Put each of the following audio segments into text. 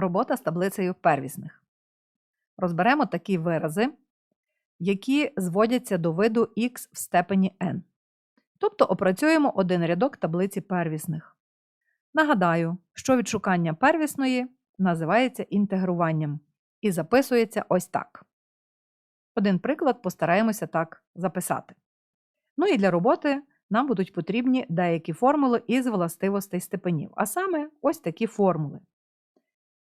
Робота з таблицею первісних. Розберемо такі вирази, які зводяться до виду х в степені n. Тобто опрацюємо один рядок таблиці первісних. Нагадаю, що відшукання первісної називається інтегруванням і записується ось так. Один приклад постараємося так записати. Ну і для роботи нам будуть потрібні деякі формули із властивостей степенів, а саме ось такі формули.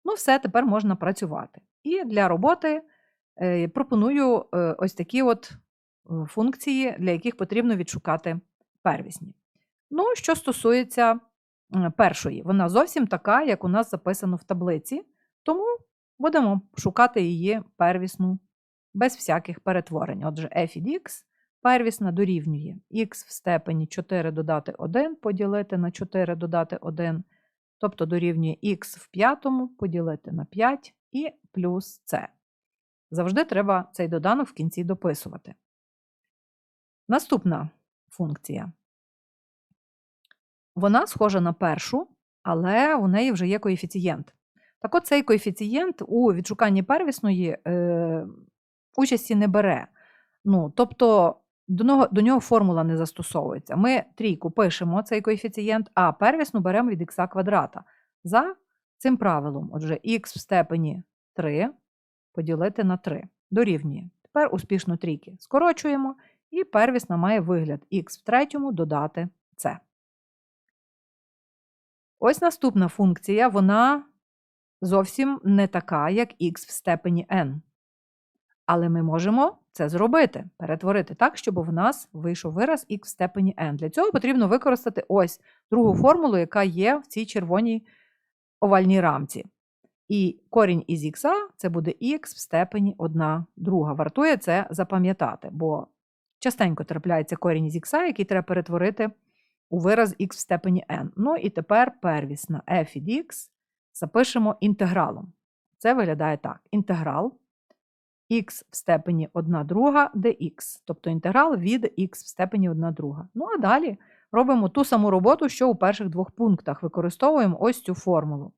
Ну, все, тепер можна працювати. І для роботи е, пропоную е, ось такі от е, функції, для яких потрібно відшукати первісні. Ну, що стосується першої, вона зовсім така, як у нас записано в таблиці, тому будемо шукати її первісну без всяких перетворень. Отже, f від x первісна дорівнює х в степені 4 додати 1 поділити на 4 додати 1, тобто дорівнює х в п'ятому поділити на 5 і плюс c. Завжди треба цей доданок в кінці дописувати. Наступна функція. Вона схожа на першу, але у неї вже є коефіцієнт. Так от цей коефіцієнт у відшуканні первісної е, участі не бере. Ну, Тобто до нього, до нього формула не застосовується. Ми трійку пишемо цей коефіцієнт, а первісну беремо від х квадрата. За цим правилом, отже, х в степені 3 поділити на 3 дорівнює. Тепер успішно трійки скорочуємо, і первісна має вигляд х в третьому додати c. Ось наступна функція, вона зовсім не така, як х в степені n. Але ми можемо це зробити, перетворити так, щоб в нас вийшов вираз х в степені n. Для цього потрібно використати ось другу формулу, яка є в цій червоній овальній рамці. І корінь із х це буде х в степені 1 друга. Вартує це запам'ятати, бо частенько трапляється корінь із х, який треба перетворити у вираз х в степені n. Ну і тепер первісна f від х запишемо інтегралом. Це виглядає так: інтеграл х в степені 1 друга dx, тобто інтеграл від х в степені 1 друга. Ну а далі робимо ту саму роботу, що у перших двох пунктах. Використовуємо ось цю формулу.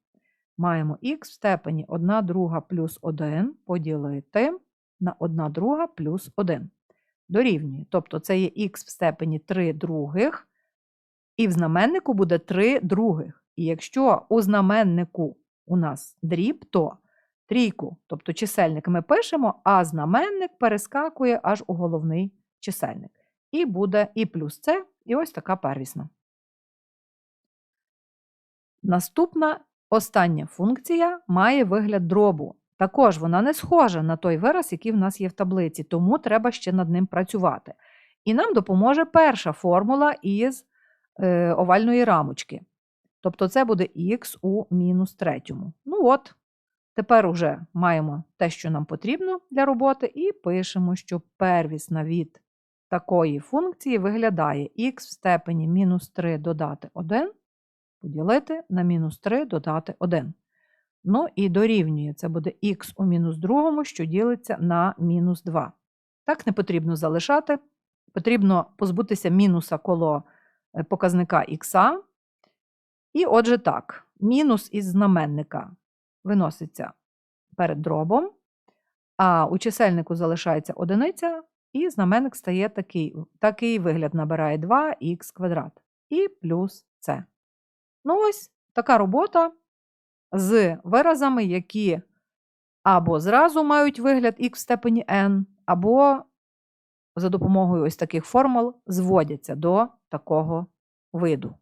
Маємо х в степені 1 друга плюс 1 поділити на 1 друга плюс 1. Дорівнює. Тобто це є х в степені 3 других, і в знаменнику буде 3 других. І якщо у знаменнику у нас дріб, то трійку, тобто чисельник ми пишемо, а знаменник перескакує аж у головний чисельник. І буде і плюс С, і ось така первісна. Наступна остання функція має вигляд дробу. Також вона не схожа на той вираз, який в нас є в таблиці, тому треба ще над ним працювати. І нам допоможе перша формула із е, овальної рамочки. Тобто це буде х у мінус третьому. Ну от, Тепер уже маємо те, що нам потрібно для роботи, і пишемо, що первісна від такої функції виглядає х в степені мінус 3 додати 1 поділити на мінус 3 додати 1. Ну і дорівнює це буде х у мінус другому, що ділиться на мінус 2. Так не потрібно залишати. Потрібно позбутися мінуса коло е, показника х. І отже, так, мінус із знаменника виноситься перед дробом, а у чисельнику залишається одиниця, і знаменник стає такий такий вигляд набирає 2х квадрат і плюс c. Ну, ось така робота з виразами, які або зразу мають вигляд х в степені n, або за допомогою ось таких формул зводяться до такого виду.